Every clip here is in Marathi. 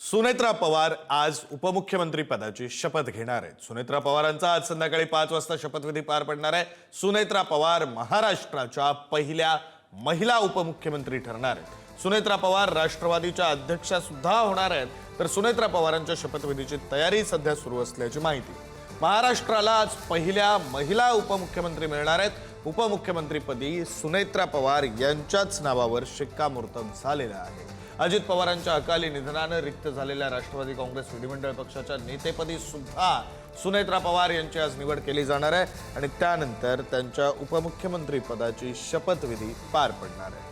सुनेत्रा पवार आज उपमुख्यमंत्री पदाची शपथ घेणार आहेत. सुनेत्रा पवारांचा आज संध्याकाळी पाच वाजता शपथविधी पार पडणार आहे. सुनेत्रा पवार महाराष्ट्राच्या पहिल्या महिला उपमुख्यमंत्री ठरणार आहेत. सुनेत्रा पवार राष्ट्रवादीच्या अध्यक्षा सुद्धा होणार आहेत. तर सुनेत्रा पवारांच्या शपथविधीची तयारी सध्या सुरू असल्याची माहिती. महाराष्ट्राला आज पहिल्या महिला उपमुख्यमंत्री मिळणार आहेत. उपमुख्यमंत्रीपदी सुनेत्रा पवार यांच्याच नावावर शिक्कामोर्तब झालेला आहे. अजित पवारांच्या अकाली निधनानं रिक्त झालेल्या राष्ट्रवादी काँग्रेस विधिमंडळ पक्षाच्या नेतेपदी सुद्धा सुनेत्रा पवार यांची आज निवड केली जाणार आहे आणि त्यानंतर त्यांच्या उपमुख्यमंत्री पदाची शपथविधी पार पडणार आहे.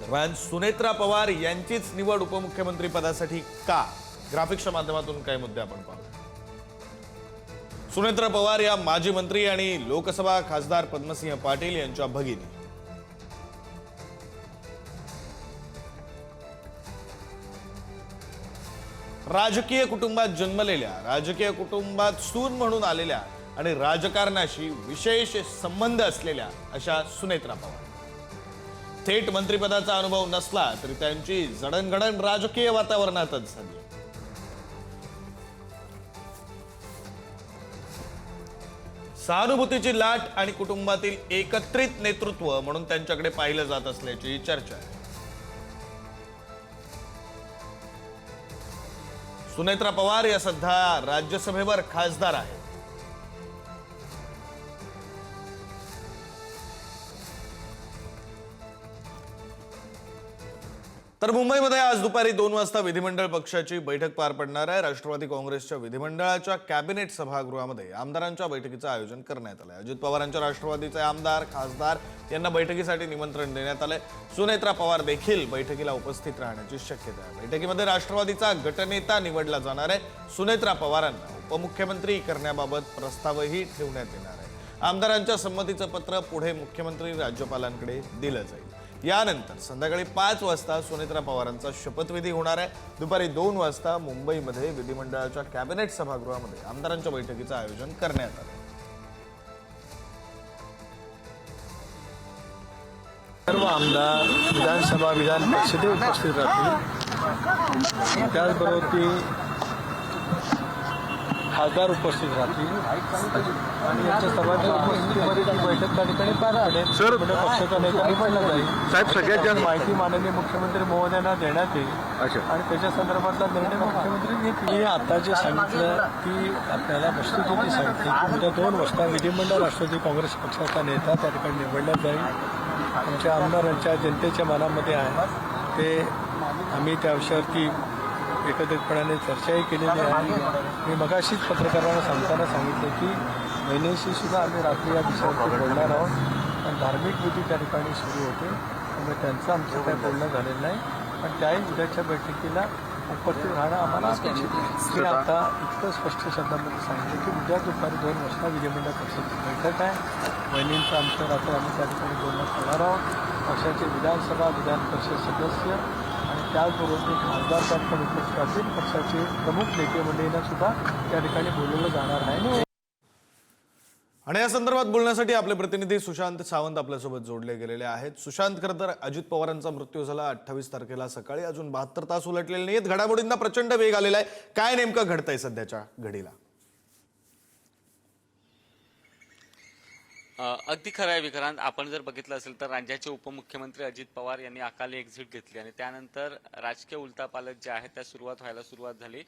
दरम्यान सुनेत्रा पवार यांचीच निवड उपमुख्यमंत्री पदासाठी का? ग्राफिक्सच्या माध्यमातून काही मुद्दे आपण पाहू. सुनेत्रा पवार या माजी मंत्री आणि लोकसभा खासदार पद्मसिंह पाटील यांच्या भगिनी. राजकीय कुटुंबात जन्मलेल्या राजकीय कुटुंबात सून म्हणून आलेल्या आणि राजकारणाशी विशेष संबंध असलेल्या अशा सुनेत्रा पवार. थेट मंत्रिपदाचा अनुभव नसला तरी त्यांची जडणघडण राजकीय वातावरणातच झाली. सहानुभूतीची लाट आणि कुटुंबातील एकत्रित नेतृत्व म्हणून त्यांच्याकडे पाहिलं जात असल्याची चर्चा आहे. सुनेत्रा पवार या सध्या राज्यसभेवर खासदार आहेत. तर मुंबईमध्ये आज दुपारी दोन वाजता विधिमंडळ पक्षाची बैठक पार पडणार आहे. राष्ट्रवादी काँग्रेसच्या विधिमंडळाच्या कॅबिनेट सभागृहामध्ये आमदारांच्या बैठकीचं आयोजन करण्यात आलंय. अजित पवारांच्या राष्ट्रवादीचे आमदार खासदार यांना बैठकीसाठी निमंत्रण देण्यात आलंय. सुनेत्रा पवार देखील बैठकीला उपस्थित राहण्याची शक्यता आहे. बैठकीमध्ये राष्ट्रवादीचा गटनेता निवडला जाणार आहे. सुनेत्रा पवारांना उपमुख्यमंत्री करण्याबाबत प्रस्तावही ठेवण्यात येणार आहे. आमदारांच्या संमतीचं पत्र पुढे मुख्यमंत्री राज्यपालांकडे दिलं जाईल. यानंतर संध्याकाळी पाच वाजता सुनेत्रा पवारांचा शपथविधी होणार आहे. दुपारी दोन वाजता मुंबईमध्ये विधिमंडळाच्या कॅबिनेट सभागृहामध्ये आमदारांच्या बैठकीचं आयोजन करण्यात आलं. आमदार विधानसभा विधान परिषदेत उपस्थित राहतील. त्याचबरोबर ती खासदार उपस्थित राहतील. आणि यांच्या सर्वांच्या उपस्थितीमध्ये ती बैठक त्या ठिकाणी पार पडेल. सर- म्हणजे पक्षाचा नेता निवडला जाईल साहेब, सगळ्यात जास्त- माहिती माननीय मुख्यमंत्री महोदयांना देण्यात येईल. अच्छा. आणि त्याच्या संदर्भातला निर्णय मुख्यमंत्री घेतील. मी आता जे सांगितलं की आपल्याला वस्तुस्थिती सांगितली की उद्या दोन वाजता विधिमंडळ राष्ट्रवादी काँग्रेस पक्षाचा नेता त्या ठिकाणी निवडला जाईल. आमच्या आमदारांच्या जनतेच्या मनामध्ये आहे. ते आम्ही त्या विषयावरती एकत्रितपणाने चर्चाही केलेली आहे. मी मगाशीच पत्रकारांना सांगताना सांगितलं की महिन्याशी सुद्धा आम्ही रात्री या विषयावरती बोलणार आहोत. पण धार्मिक विधी त्या ठिकाणी सुरू होते. त्यामुळे त्यांचं आमचं काही बोलणं झालेलं नाही. पण त्याही उद्याच्या बैठकीला उपस्थित राहणं आम्हाला अपेक्षित आहे. मी आता इतकं स्पष्ट शब्दामध्ये सांगितलं की उद्या दुपारी दोन वाजता विधिमंडळ पक्षाची बैठक आहे. बहिणींचं आमचं रात्र आम्ही त्या ठिकाणी बोलणं करणार आहोत. पक्षाचे विधानसभा विधान परिषद सदस्य आणि त्याचबरोबर ते खासदार ठिकाणी उपस्थित राहतील पक्षाचे प्रमुख नेते मंडळींना सुद्धा त्या ठिकाणी बोलवलं जाणार आहे. आणि या संदर्भात बोलण्यासाठी आपले प्रतिनिधी सुशांत सावंत आपल्यासोबत जोडले गेलेले आहेत. सुशांत खरं तर अजित पवारांचा मृत्यू झाला अठ्ठावीस तारखेला सकाळी. अजून बहात्तर तास उलटलेले नाहीत घडामोडींना प्रचंड वेग आलेला आहे. काय नेमकं घडतंय सध्याच्या घडीला? अगदी खरं आहे विक्रांत. आपण जर बघितलं असेल तर राज्याचे उपमुख्यमंत्री अजित पवार यांनी अकाली एक्झिट घेतली आणि त्यानंतर राजकीय उलटापालट जे आहे त्या सुरुवात व्हायला सुरुवात झाली.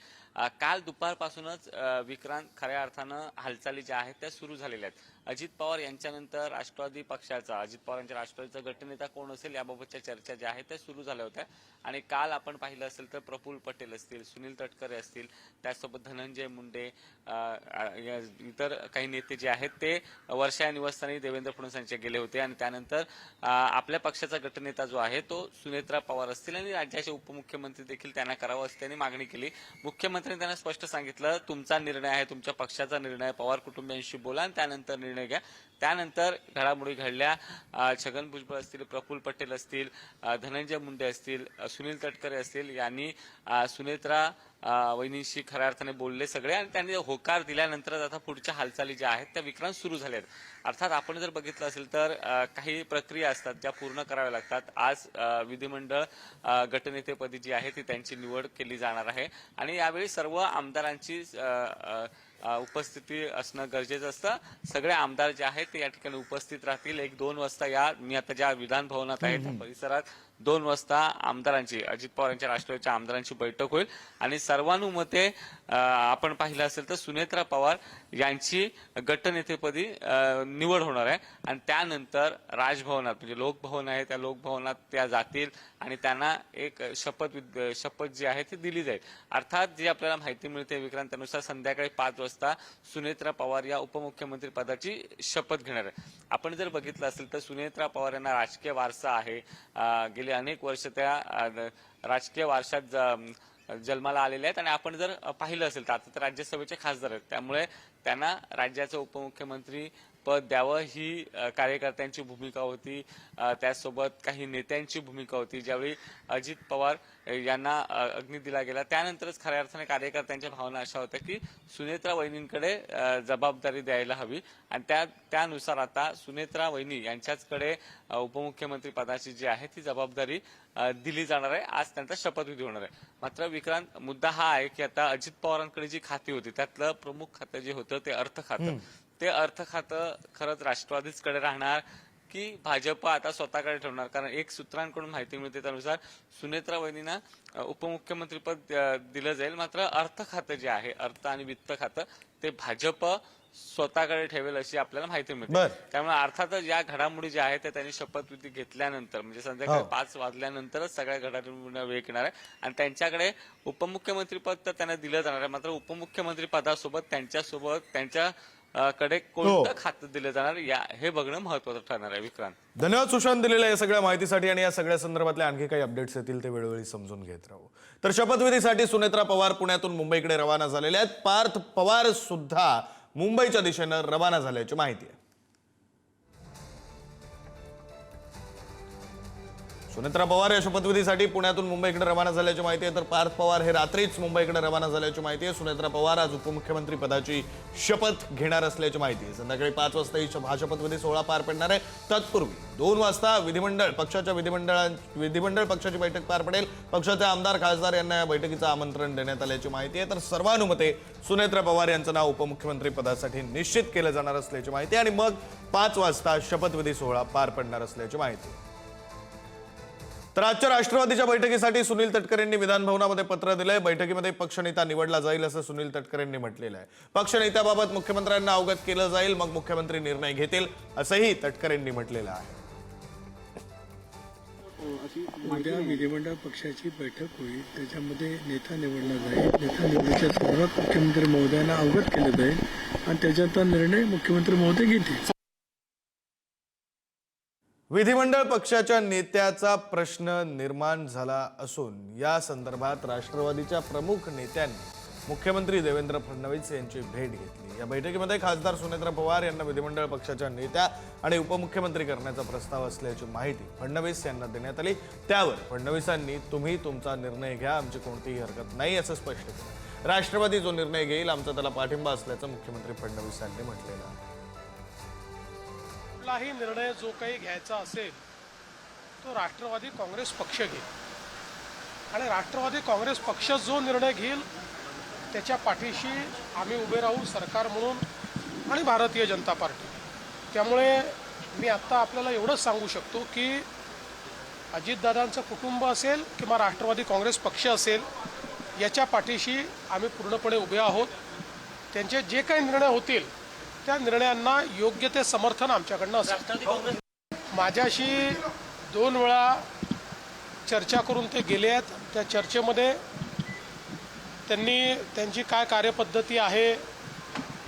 काल दुपारपासूनच विक्रांत खऱ्या अर्थानं हालचाली ज्या आहेत त्या सुरू झालेल्या आहेत. अजित पवार यांच्यानंतर राष्ट्रवादी पक्षाचा अजित पवार यांच्या राष्ट्रवादीचा गटनेता कोण असेल याबाबतच्या चर्चा ज्या आहेत त्या सुरू झाल्या होत्या. आणि काल आपण पाहिलं असेल तर प्रफुल्ल पटेल असतील सुनील तटकरे असतील त्याचसोबत धनंजय मुंडे इतर काही नेते जे आहेत ते वर्षा या निवासस्थानी देवेंद्र फडणवीस यांचे गेले होते. आणि त्यानंतर आपल्या पक्षाचा गटनेता जो आहे तो सुनेत्रा पवार असतील आणि राज्याचे उपमुख्यमंत्री देखील त्यांना करावं असं त्यांनी मागणी केली. मुख्यमंत्र्यांनी त्यांना स्पष्ट सांगितलं तुमचा निर्णय आहे तुमच्या पक्षाचा निर्णय पवार कुटुंबियांशी बोला आणि त्यानंतर निर्णय निर्णय घ्या. त्यानंतर घडामोडी घडल्या. छगन भुजबळ असतील प्रफुल्ल पटेल असतील धनंजय मुंडे असतील सुनील तटकरे असतील यांनी सुनेत्रा वहिनींशी खऱ्या अर्थाने बोलले सगळे आणि त्यांनी होकार दिल्यानंतरच आता पुढच्या हालचाली ज्या आहेत त्या विक्रांत सुरू झाल्या आहेत अर्थात आपण जर बघितलं असेल तर काही प्रक्रिया असतात ज्या पूर्ण कराव्या लागतात. आज विधिमंडळ गटनेतेपदी जी आहे ती त्यांची निवड केली जाणार आहे. आणि यावेळी सर्व आमदारांची उपस्थिती असणं गरजेचं असतं. सगळे आमदार जे आहेत ते या ठिकाणी उपस्थित राहतील. एक दोन वाजता या मी आता ज्या विधान भवनात आहे त्या परिसरात दोन वाजता आमदारांची अजित पवार यांच्या राष्ट्रवादीच्या आमदारांची बैठक होईल. आणि सर्वानुमते आपण पाहिलं असेल तर सुनेत्रा पवार यांची गटनेतेपदी निवड होणार आहे. आणि त्यानंतर राजभवनात म्हणजे लोकभवन आहे त्या लोकभवनात त्या जातील आणि त्यांना एक शपथ विद- शपथ जी आहे ती दिली जाईल. अर्थात जी आपल्याला माहिती मिळते विक्रांत त्यानुसार संध्याकाळी पाच वाजता सुनेत्रा पवार या उपमुख्यमंत्री पदाची शपथ घेणार आहे. आपण जर बघितलं असेल तर सुनेत्रा पवार यांना राजकीय वारसा आहे. गेली अनेक वर्ष त्या राजकीय वारशात ज- जन्माला आलेले आहेत. आणि आपण जर पाहिलं असेल तर आता तर राज्यसभेचे खासदार आहेत. त्यामुळे त्यांना राज्याचे उपमुख्यमंत्री पद द्यावं ही कार्यकर्त्यांची भूमिका होती. अ, त्याचसोबत काही नेत्यांची भूमिका होती. ज्यावेळी अजित पवार यांना अग्नी दिला गेला त्यानंतरच खऱ्या अर्थाने कार्यकर्त्यांच्या भावना अशा होत्या की सुनेत्रा वहिनींकडे जबाबदारी द्यायला हवी. आणि त्या त्यानुसार आता सुनेत्रा वहिनी यांच्याचकडे उपमुख्यमंत्री पदाची जी आहे ती जबाबदारी दिली जाणार आहे. आज त्यांचा शपथविधी होणार आहे. मात्र विक्रांत मुद्दा हा आहे की आता अजित पवारांकडे जी खाती होती त्यातलं प्रमुख खातं जे होतं ते अर्थ खातं ते अर्थ खातं खरंच राष्ट्रवादीचकडे राहणार की भाजप आता स्वतःकडे ठेवणार? कारण एक सूत्रांकडून माहिती मिळते त्यानुसार सुनेत्रा वहिनींना उपमुख्यमंत्रीपद दिलं जाईल. मात्र अर्थ खातं जे आहे अर्थ आणि वित्त खातं ते भाजप स्वतःकडे ठेवेल अशी आपल्याला माहिती मिळते. त्यामुळे अर्थातच या घडामोडी ज्या आहेत त्या त्यांनी शपथविधी घेतल्यानंतर म्हणजे संध्याकाळी हो. पाच वाजल्यानंतरच सगळ्या घडामोडींना वेळ येणार आहे. आणि त्यांच्याकडे उपमुख्यमंत्री पद तर त्यांना दिलं जाणार आहे. मात्र उपमुख्यमंत्री पदासोबत त्यांच्यासोबत त्यांच्या कडे कोणतं खातं दिलं जाणार? या हे बघणं महत्वाचं ठरणार आहे विक्रांत. धन्यवाद सुशांत दिलेल्या या सगळ्या माहितीसाठी आणि या सगळ्या संदर्भातले आणखी काही अपडेट्स येतील ते वेळोवेळी समजून घेत राहू. तर शपथविधीसाठी सुनेत्रा पवार पुण्यातून मुंबईकडे रवाना झालेल्या आहेत. पार्थ पवार सुद्धा मुंबईच्या दिशेनं रवाना झाल्याची माहिती आहे. सुनेत्रा पवार या शपथविधीसाठी पुण्यातून मुंबईकडे रवाना झाल्याची माहिती आहे. तर पार्थ पवार हे रात्रीच मुंबईकडे रवाना झाल्याची माहिती आहे. सुनेत्रा पवार आज उपमुख्यमंत्री पदाची शपथ घेणार असल्याची माहिती आहे. संध्याकाळी पाच वाजता ही श- हा शपथविधी सोहळा पार पडणार आहे. तत्पूर्वी दोन वाजता विधिमंडळ पक्षाच्या विधिमंडळां विधिमंडळ पक्षाची बैठक पार पडेल. पक्षाचे आमदार खासदार यांना या बैठकीचं आमंत्रण देण्यात आल्याची माहिती आहे. तर सर्वानुमते सुनेत्रा पवार यांचं नाव उपमुख्यमंत्री पदासाठी निश्चित केलं जाणार असल्याची माहिती आहे. आणि मग पाच वाजता शपथविधी सोहळा पार पडणार असल्याची माहिती आहे. तर आजच्या राष्ट्रवादीच्या बैठकीसाठी सुनील तटकरेंनी विधानभवनामध्ये पत्र दिलंय. बैठकीमध्ये पक्षनेता निवडला जाईल असं सुनील तटकरेंनी म्हटलेलं आहे. पक्षनेत्याबाबत मुख्यमंत्र्यांना अवगत केलं जाईल मग मुख्यमंत्री निर्णय घेतील असंही तटकरेंनी म्हटलेलं आहे. उद्या विधिमंडळ पक्षाची बैठक होईल. त्याच्यामध्ये नेता निवडला जाईल. नेता निवडीच्या संदर्भात मुख्यमंत्री महोदयांना अवगत केलं जाईल. आणि त्याच्यात निर्णय मुख्यमंत्री महोदय घेतील. विधिमंडळ पक्षाच्या नेत्याचा प्रश्न निर्माण झाला असून या संदर्भात राष्ट्रवादीच्या प्रमुख नेत्यांनी मुख्यमंत्री देवेंद्र फडणवीस यांची भेट घेतली. या बैठकीमध्ये खासदार सुनेत्रा पवार यांना विधिमंडळ पक्षाच्या नेत्या आणि उपमुख्यमंत्री करण्याचा प्रस्ताव असल्याची माहिती फडणवीस यांना देण्यात आली. त्यावर फडणवीसांनी तुम्ही तुमचा निर्णय घ्या आमची कोणतीही हरकत नाही असं स्पष्ट केलं. राष्ट्रवादी जो निर्णय घेईल आमचा त्याला पाठिंबा असल्याचं मुख्यमंत्री फडणवीसांनी म्हटलेलं आहे. कुठलाही निर्णय जो काही घ्यायचा असेल तो राष्ट्रवादी काँग्रेस पक्ष घेईल. आणि राष्ट्रवादी काँग्रेस पक्ष जो निर्णय घेईल त्याच्या पाठीशी आम्ही उभे राहू सरकार म्हणून आणि भारतीय जनता पार्टी. त्यामुळे मी आत्ता आपल्याला एवढंच सांगू शकतो की अजितदादांचं कुटुंब असेल किंवा राष्ट्रवादी काँग्रेस पक्ष असेल याच्या पाठीशी आम्ही पूर्णपणे उभे आहोत. त्यांचे जे काही निर्णय होतील त्या निर्णयांना योग्य ते समर्थन आमच्याकडनं असेल माझ्याशी दोन वेळा चर्चा करून ते गेले आहेत. त्या चर्चेमध्ये त्यांनी त्यांची काय कार्यपद्धती आहे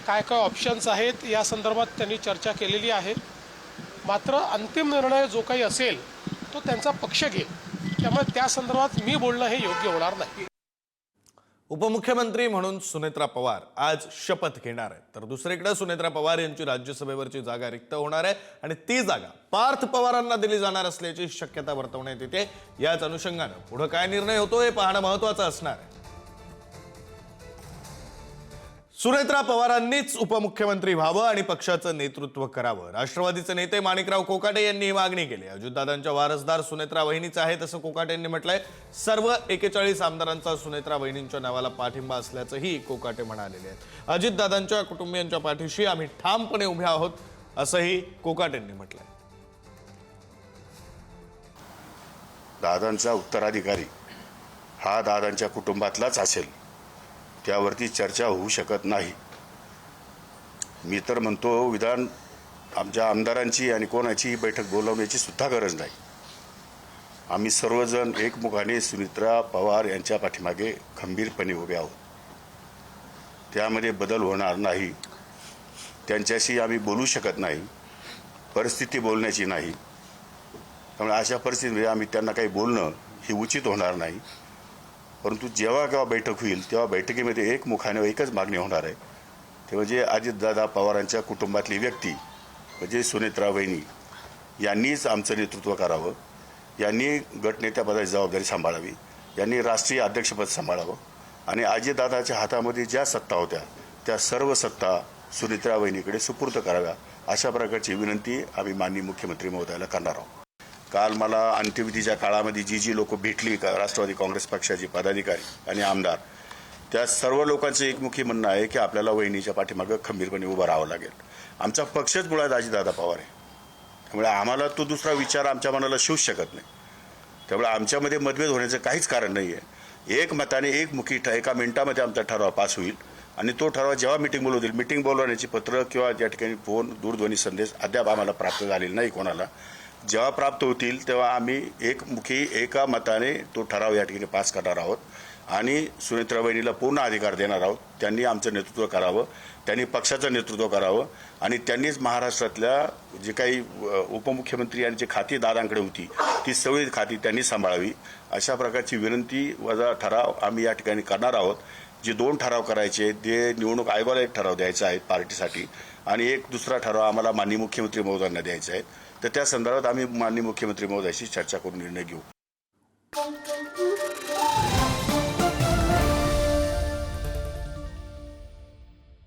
काय काय ऑप्शन्स आहेत या संदर्भात त्यांनी चर्चा केलेली आहे. मात्र अंतिम निर्णय जो काही असेल तो त्यांचा पक्ष घेईल. त्यामुळे त्या संदर्भात मी बोलणं हे योग्य होणार नाही. उपमुख्यमंत्री म्हणून सुनेत्रा पवार आज शपथ घेणार आहेत. तर दुसरीकडे सुनेत्रा पवार यांची राज्यसभेवरची जागा रिक्त होणार आहे आणि ती जागा पार्थ पवारांना दिली जाणार असल्याची शक्यता वर्तवण्यात येते. याच अनुषंगानं पुढे काय निर्णय होतो हे पाहणं महत्वाचं असणार आहे. सुनेत्रा पवारांनीच उपमुख्यमंत्री व्हावं आणि पक्षाचं नेतृत्व करावं. राष्ट्रवादीचे नेते माणिकराव कोकाटे यांनी ही मागणी केली अजितदादांच्या वारसदार सुनेत्रा वहिनीच आहे असं कोकाटे यांनी म्हटलंय. सर्व एकेचाळीस आमदारांचा सुनेत्रा वहिनींच्या नावाला पाठिंबा असल्याचंही कोकाटे म्हणालेले आहेत. अजितदादांच्या कुटुंबियांच्या पाठीशी आम्ही ठामपणे उभे आहोत असंही कोकाटेंनी म्हटलंय. दादांचा उत्तराधिकारी हा दादांच्या कुटुंबातलाच असेल. त्यावरती चर्चा होऊ शकत नाही. मी तर म्हणतो विधान आमच्या आमदारांची आणि कोणाची बैठक बोलवण्याची सुद्धा गरज नाही. आम्ही सर्वजण एकमुखाने सुनित्रा पवार यांच्या पाठीमागे खंबीरपणे उभे आहोत. त्यामध्ये बदल होणार नाही. त्यांच्याशी आम्ही बोलू शकत नाही. परिस्थिती बोलण्याची नाही. त्यामुळे अशा परिस्थितीमध्ये आम्ही त्यांना काही बोलणं हे उचित होणार नाही. परंतु जेव्हा केव्हा बैठक होईल तेव्हा बैठकीमध्ये एक मुखाने एकच मागणी होणार आहे. ते म्हणजे अजितदादा पवारांच्या कुटुंबातली व्यक्ती म्हणजे सुनेत्रा वहिनी यांनीच आमचं नेतृत्व करावं. यांनी गटनेत्यापदाची जबाबदारी सांभाळावी. यांनी राष्ट्रीय अध्यक्षपद सांभाळावं. आणि अजितदादाच्या हातामध्ये ज्या सत्ता होत्या त्या सर्व सत्ता सुनेत्रा वहिनीकडे सुपूर्द कराव्या अशा प्रकारची विनंती आम्ही माननीय मुख्यमंत्री महोदयाला करणार आहोत. काल मला अंत्यविधीच्या काळामध्ये जी जी लोक भेटली का राष्ट्रवादी काँग्रेस पक्षाचे पदाधिकारी आणि आमदार त्या सर्व लोकांचं एकमुखी म्हणणं आहे की आपल्याला वहिनीच्या पाठीमागं खंबीरपणे उभं राहावं लागेल. आमचा पक्षच मुळात अजितदादा पवार आहे. त्यामुळे आम्हाला तो दुसरा विचार आमच्या मनाला शिवूच शकत नाही. त्यामुळे आमच्यामध्ये मतभेद होण्याचं काहीच कारण नाही आहे एक मताने एक मुखी ठ- एका मिनिटामध्ये आमचा ठराव पास होईल आणि तो ठराव जेव्हा मिटिंग बोलवतील मिटिंग बोलवण्याची पत्र किंवा त्या ठिकाणी फोन दूरध्वनी संदेश अद्याप आम्हाला प्राप्त झालेला नाही कोणाला. जेव्हा प्राप्त होतील तेव्हा आम्ही एकमुखी एका मताने तो ठराव या ठिकाणी पास करणार आहोत आणि सुनेत्रा वहिनीला पूर्ण अधिकार देणार आहोत. त्यांनी आमचं नेतृत्व करावं त्यांनी पक्षाचं नेतृत्व करावं आणि त्यांनीच महाराष्ट्रातल्या जे काही उपमुख्यमंत्री आणि जे खाती दादांकडे होती ती सगळी खाती त्यांनी सांभाळावी. अशा प्रकारची विनंती वजा ठराव आम्ही या ठिकाणी करणार आहोत. जे दोन ठराव करायचे आहेत, ते निवडणूक आयोगाला एक ठराव द्यायचा आहे पार्टीसाठी आणि एक दुसरा ठराव आम्हाला माननीय मुख्यमंत्री महोदयांना द्यायचा आहे. तर त्या संदर्भात आम्ही माननीय मुख्यमंत्री महोदयाशी चर्चा करून निर्णय घेऊ.